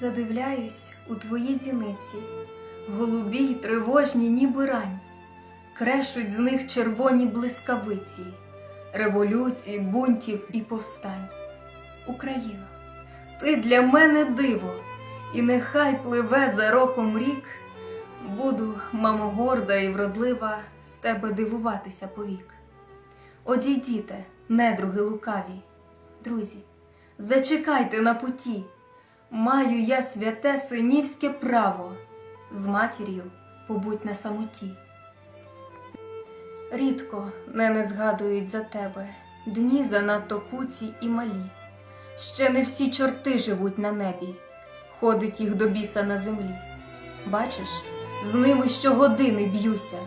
Задивляюсь у твої зіниці, голубі й тривожні, ніби рань, крешуть з них червоні блискавиці, революцій, бунтів і повстань. Україно, ти для мене диво, і нехай пливе за роком рік. Буду, мамо, горда і вродлива, з тебе дивуватися повік. Одійдіте, недруги лукаві, друзі, зачекайте на путі. Маю я святе синівське право, з матір'ю побудь на самоті. Рідко не не згадують за тебе дні занадто куці і малі. Ще не всі чорти живуть на небі, ходить їх до біса на землі. Бачиш, з ними щогодини б'юся.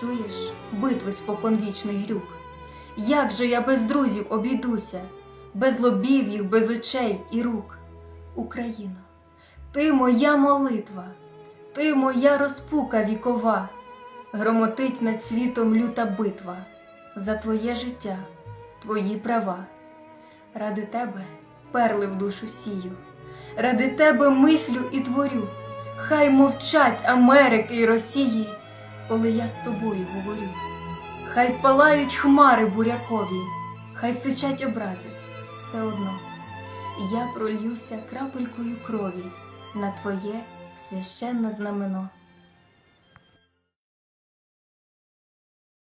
Чуєш битви споконвічний грюк. Як же я без друзів обійдуся, без лобів їх, без очей і рук. Україно, ти моя молитва, ти моя розпука вікова, громотить над світом люта битва за твоє життя, твої права. Ради тебе перли в душу сію, ради тебе мислю і творю. Хай мовчать Америки й Росії, коли я з тобою говорю. Хай палають хмари бурякові, хай сичать образи все одно. Я прольюся крапелькою крові на твоє священне знамено.